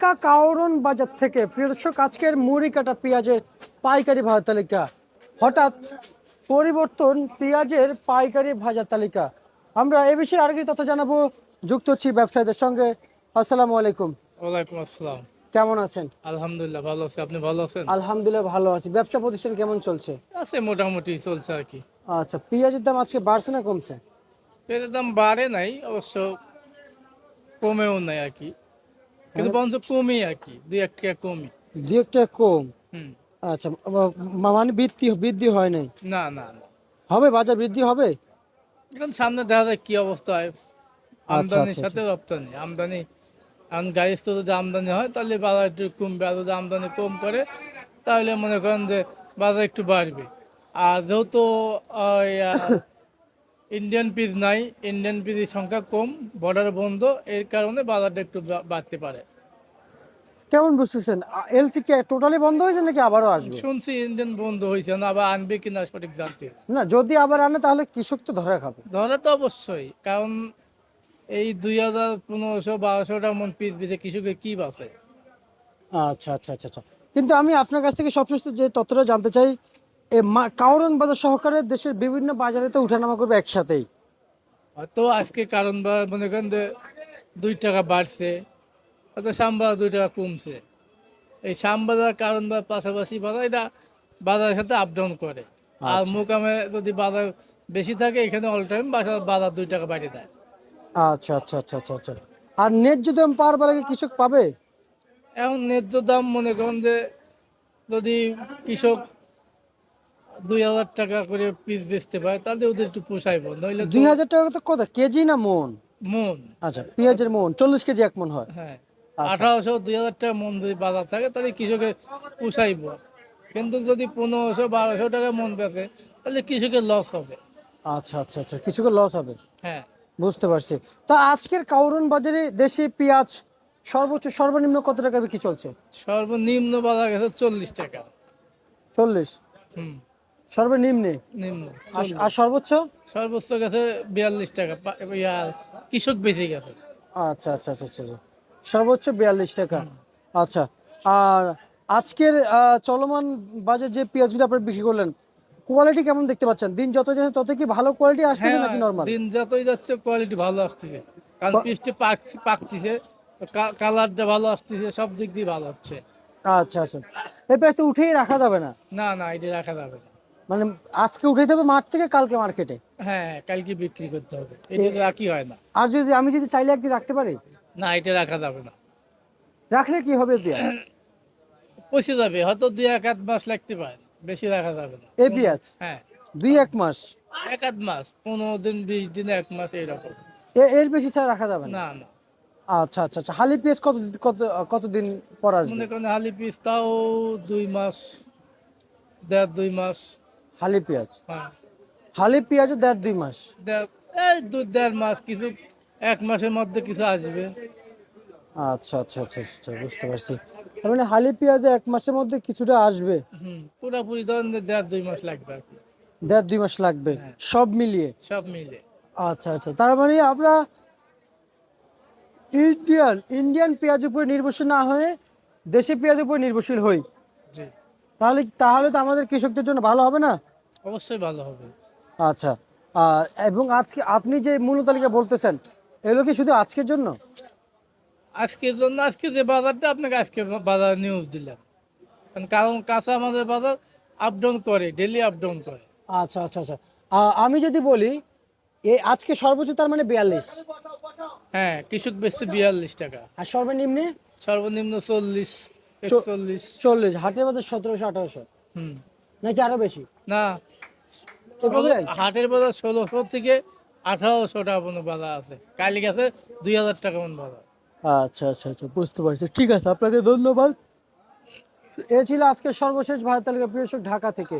ঢাকা কাওরন বাজার থেকে। প্রিয় দর্শক আজকের মুড়ি কাটা পেঁয়াজের পাইকারি ভাজা তালিকা। হঠাৎ পরিবর্তন পেঁয়াজের পাইকারি ভাজা তালিকা। আমরা এ বিষয়ে আর কি তথ্য জানাব। যুক্ত হচ্ছি ব্যবসায়ীদের সঙ্গে। আসসালামু আলাইকুম। ওয়ালাইকুম আসসালাম। কেমন আছেন? আলহামদুলিল্লাহ ভালো আছি। আপনি ভালো আছেন? আলহামদুলিল্লাহ ভালো আছি। ব্যবসা প্রতিষ্ঠান কেমন চলছে? আছে মোটামুটি চলছে আর কি। আচ্ছা পেঁয়াজের দাম আজকে বাড়ছে না কমছে? পেঁয়াজের দাম বাড়ে নাই অবশ্য কমেও নাই আর কি। কিন্তু বরঞ্চ কমই আর কি দুই এক টাকা কমই। দু একটা কম? হুম। আচ্ছা মানে বৃদ্ধি বৃদ্ধি হয় নাই? না না না। হবে বাজার বৃদ্ধি হবে? এখন সামনে দেখা যায় কি অবস্থা হয়। আমদানির আচ্ছা, সাথে রপ্তানি। আমদানি এখন গাড়ির তো যদি আমদানি হয় তাহলে বাজার একটু কমবে আর যদি আমদানি কম করে তাহলে মনে করেন যে বাজার একটু বাড়বে। আর যেহেতু ইন্ডিয়ান পিস নাই ইন্ডিয়ান পিসের সংখ্যা কম বর্ডার বন্ধ এর কারণে বাজারটা একটু বাড়তে পারে। কেমন বুঝতেছেন? এলসি কি টোটালি বন্ধ হয়েছে নাকি আবারও আসবে? শুনছি ইন্ডিয়ান বন্ধ হয়েছে না আবার আনবে কিনা সঠিক জানতে। না যদি আবার আনে তাহলে কৃষক তো ধরে খাবে। ধরে তো অবশ্যই কারণ এই দুই হাজার পনেরোশো বারোশোটা মন পিস বিছে কৃষকের কি বাঁচে? আচ্ছা আচ্ছা আচ্ছা আচ্ছা। কিন্তু আমি আপনার কাছ থেকে সবশেষ যে তথ্যটা জানতে চাই কাউরন বাজার সহকারে দেশের বিভিন্ন বাজারে তো উঠানামা করবে একসাথেই। হয়তো আজকে কারণ বা মনে করেন যে দুই টাকা বাড়ছে হয়তো শ্যামবাজার দুই টাকা কমছে। এই শ্যামবাজার কারণ বা পাশাপাশি বাজার এটা বাজারের সাথে আপ ডাউন করে। আর আচ্ছা। মোকামে যদি বাজার বেশি থাকে এখানে অল টাইম বাজার দুই টাকা বাড়িয়ে দেয়। আচ্ছা আচ্ছা আচ্ছা আচ্ছা আচ্ছা। আর ন্যায্য দাম পাওয়ার বেলা কি কৃষক পাবে? এখন ন্যায্য দাম মনে করেন যে যদি কৃষক দুই হাজার টাকা করে পিস বেচতে পারে তাহলে ওদের একটু পোষাইব নইলে দুই হাজার টাকা তো কত কেজি না মন? মন। আচ্ছা পেঁয়াজের মন চল্লিশ কেজি এক মন হয়। হ্যাঁ আচ্ছা। আঠারোশো দুই হাজার টাকা মন যদি বাজার থাকে তাহলে কৃষকের পোষাইব কিন্তু যদি পনেরোশো বারোশো টাকা মন বেচে তাহলে কৃষকের লস হবে। আচ্ছা আচ্ছা আচ্ছা কৃষকের লস হবে। হ্যাঁ। বুঝতে পারছি। তা আজকের কাউরন বাজারে দেশি পেঁয়াজ সর্বোচ্চ সর্বনিম্ন কত টাকা বিক্রি চলছে? সর্বনিম্ন বাজার গেছে চল্লিশ টাকা। চল্লিশ? হুম। সর্বনিম্নে? নিম্ন আর- সর্বোচ্চ? সর্বোচ্চ গেছে বিয়াল্লিশ টাকা কৃষক বেঁচে গেছে। আচ্ছা আচ্ছা আচ্ছা আচ্ছা আচ্ছা। সর্বোচ্চ বিয়াল্লিশ টাকা। আচ্ছা আর আজকের চলমান বাজার যে পেঁয়াজগুলো আপনি বিক্রি করলেন কোয়ালিটি কেমন দেখতে পাচ্ছেন? দিন যত যাচ্ছে তত কি ভালো কোয়ালিটি আসতেছে হ্যাঁ নাকি নর্মাল দিন যতই যাচ্ছে কোয়ালিটি ভালো আসতেছে। কারণ পিসটি পাকছে পাকতেছে কালারটা ভালো আসতেছে সব দিক দিয়ে ভালো হচ্ছে। আচ্ছা আচ্ছা। এই পেঁয়াজটা উঠেই রাখা যাবে না? না না এটা রাখা যাবে না। মানে আজকে উঠে দেবে মাঠ থেকে কালকে মার্কেটে হ্যাঁ কালকে বিক্রি করতে হবে। এটা রাখি হয় না। আর যদি আমি যদি চাইলে একদিন রাখতে পারি? না এটা রাখা যাবে না। রাখলে কি হবে পেঁয়াজ? পচে যাবে হয়তো দুই এক আধ মাস লাগতে পারে বেশি রাখা যাবে না। এই পেঁয়াজ? হ্যাঁ। দুই এক মাস? এক আধ মাস পনেরো দিন বিশ দিন এক মাস এইরকম এর বেশি ছাড়া রাখা যাবে না? না আচ্ছা আচ্ছা আচ্ছা হালি পেঁয়াজ কত কত কতদিন পর আসবে? মনে করেন হালি পিস তাও দুই মাস দেড় দুই মাস হালি পেঁয়াজ। হ্যাঁ। হালি পেঁয়াজে দেড় দুই মাস। দেড়- এই দু দেড় মাস কিছু এক মাসের মধ্যে কিছু আসবে। আচ্ছা আচ্ছা আচ্ছা আচ্ছা বুঝতে পারছি। তার মানে হালি পেঁয়াজে এক মাসের মধ্যে কিছুটা আসবে? পুরোপুরি ধরেন দেড় দুই মাস লাগবে দেড় দুই মাস লাগবে? হ্যাঁ। সব মিলিয়ে? সব মিলে আচ্ছা আচ্ছা তার মানে আমরা ইন্ডিয়ান ইন্ডিয়ান পেঁয়াজ উপরে নির্ভরশীল না হয়ে দেশি পেঁয়াজের উপর নির্ভরশীল হই। জি। তাহলে তাহলে তো আমাদের কৃষকদের জন্য ভালো হবে না? অবশ্যই ভালো হবে। আচ্ছা। আর এবং আজকে আপনি যে মূল্য তালিকা বলতেছেন এগুলো কি শুধু আজকের জন্য? আজকের জন্য আজকে যে বাজারটা আপনাকে আজকে বাজার নিউজ দিলাম। কারণ কাঁচা আমাদের বাজার আপ ডাউন করে ডেলি আপ ডাউন করে। আচ্ছা আচ্ছা আচ্ছা। আমি যদি বলি এ আজকে সর্বোচ্চ তার মানে বিয়াল্লিশ। হ্যাঁ কৃষক বেচছে বিয়াল্লিশ টাকা। আর সর্বনিম্নে? সর্বনিম্ন চল্লিশ। চল্লিশ হাটের বাজার সতেরোশো আঠারোশো। নাকি আরও বেশি? না? হাটের বাজার ষোলোশো থেকে আঠারোশো টাকা পর্যন্ত বাজার আছে। কালি গেছে দুই হাজার টাকা মতো বাজার। আচ্ছা আচ্ছা আচ্ছা বুঝতে পারছি। ঠিক আছে আপনাকে ধন্যবাদ। এ ছিল আজকের সর্বশেষ ভারত তালিকা প্রিয়সক ঢাকা থেকে।